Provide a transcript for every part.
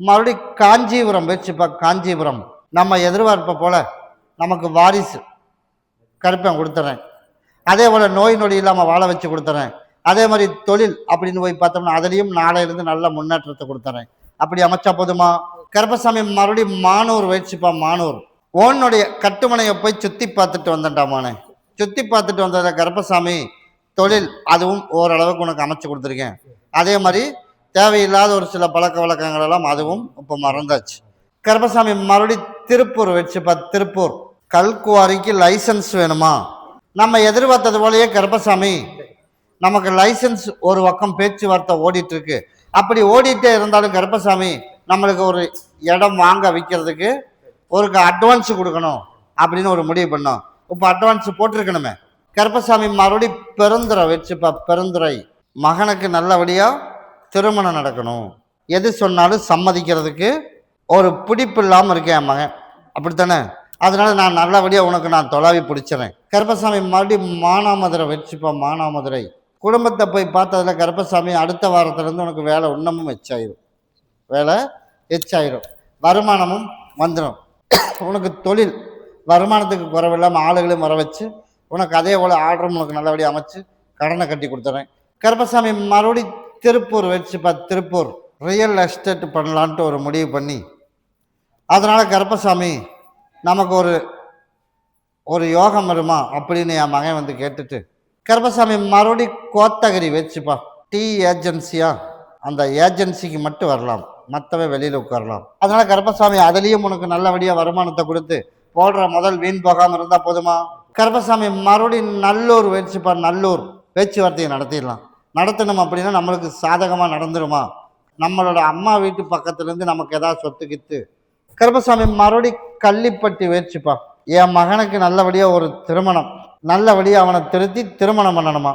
மறுபடி காஞ்சிபுரம் வச்சுப்பா காஞ்சிபுரம். நம்ம எதிர்பார்ப்பை போல் நமக்கு வாரிசு கருப்பேன் கொடுத்துறேன். அதே போல் நோய் நொடி இல்லாமல் வாழ வச்சு கொடுத்துறேன். அதே மாதிரி தொழில் அப்படின்னு போய் பார்த்தோம்னா அதுலேயும் நாளையிலேருந்து நல்ல முன்னேற்றத்தை கொடுத்துறேன். அப்படி அமைச்சா போதுமா? கருப்பசாமி மறுபடியும் மானூர் வச்சுப்பா மானூர். ஓனுடைய கட்டுமனையை போய் சுற்றி பார்த்துட்டு வந்தேன்டாமானே சுற்றி பார்த்துட்டு வந்தத கருப்பசாமி தொழில் அதுவும் ஓரளவுக்கு உனக்கு அமைச்சு கொடுத்துருக்கேன். அதே மாதிரி தேவையில்லாத ஒரு சில பழக்க வழக்கங்கள் எல்லாம் அதுவும் இப்போ மறந்தாச்சு. கருப்பசாமி மறுபடி திருப்பூர் வச்சுப்பா திருப்பூர். கல்குவாரிக்கு லைசன்ஸ் வேணுமா? நம்ம எதிர்பார்த்தது போலயே கருப்பசாமி நமக்கு லைசன்ஸ் ஒரு பக்கம் பேச்சுவார்த்தை ஓடிட்டு இருக்கு அப்படி ஓடிட்டே இருந்தாலும் கருப்பசாமி நம்மளுக்கு ஒரு இடம் வாங்க விற்கிறதுக்கு ஒரு அட்வான்ஸ் கொடுக்கணும் அப்படின்னு ஒரு முடிவு பண்ணோம். இப்போ அட்வான்ஸ் போட்டிருக்கணுமே. கருப்பசாமி மறுபடி பெருந்துரை வச்சுப்பா பெருந்துரை மகனுக்கு நல்லபடியாக திருமணம் நடக்கணும். எது சொன்னாலும் சம்மதிக்கிறதுக்கு ஒரு பிடிப்பு இல்லாமல் இருக்கேன் என் மகன். அப்படித்தானே? அதனால நான் நல்லபடியாக உனக்கு நான் தொலாவி பிடிச்சிறேன். கருப்பசாமி மறுபடியும் மானாமதுரை வச்சுப்பா மானாமதுரை. குடும்பத்தை போய் பார்த்ததுல கருப்பசாமி அடுத்த வாரத்துலேருந்து உனக்கு வேலை இன்னமும் எச்சாயிரும். வேலை எச்சாயிரும். வருமானமும் வந்துடும் உனக்கு தொழில் வருமானத்துக்கு குறைவில்லாமல் ஆளுகளையும் வர வச்சு உனக்கு அதே போல் ஆர்டரும் உனக்கு நல்லபடியாக அமைச்சு கடனை கட்டி கொடுத்துறேன். கருப்பசாமி மறுபடி திருப்பூர் வச்சுப்பா திருப்பூர் ரியல் எஸ்டேட் பண்ணலான்ட்டு ஒரு முடிவு பண்ணி அதனால் கருப்பசாமி நமக்கு ஒரு ஒரு யோகம் வருமா அப்படின்னு என் மகன் வந்து கேட்டுட்டு கருப்பசாமி மறுபடி கோத்தகிரி வச்சுப்பா. டீ ஏஜென்சியா அந்த ஏஜென்சிக்கு மட்டும் வரலாம். மற்றவன் வெளியில் உட்காரலாம். அதனால் கருப்பசாமி அதுலேயும் உனக்கு நல்லபடியாக வருமானத்தை கொடுத்து போடுற முதல் வீண் போகாமல் இருந்தால் போதுமா? கருப்பசாமி மறுபடி நல்லூர் வச்சுப்பா நல்லூர் பேச்சுவார்த்தையை நடத்திடலாம். நடத்தணும் அப்படின்னா நம்மளுக்கு சாதகமாக நடந்துருமா? நம்மளோட அம்மா வீட்டு பக்கத்துலேருந்து நமக்கு எதாவது சொத்து கித்து. கருப்பசாமி மறுபடி கள்ளிப்பட்டி வேச்சுப்பா என் மகனுக்கு நல்லபடியாக ஒரு திருமணம். நல்லபடியாக அவனை திருத்தி திருமணம் பண்ணணுமா?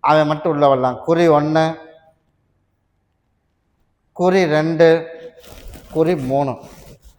அவன் மட்டும் உள்ள வரலாம். குறி ஒன்று குறி ரெண்டு குறி மூணு.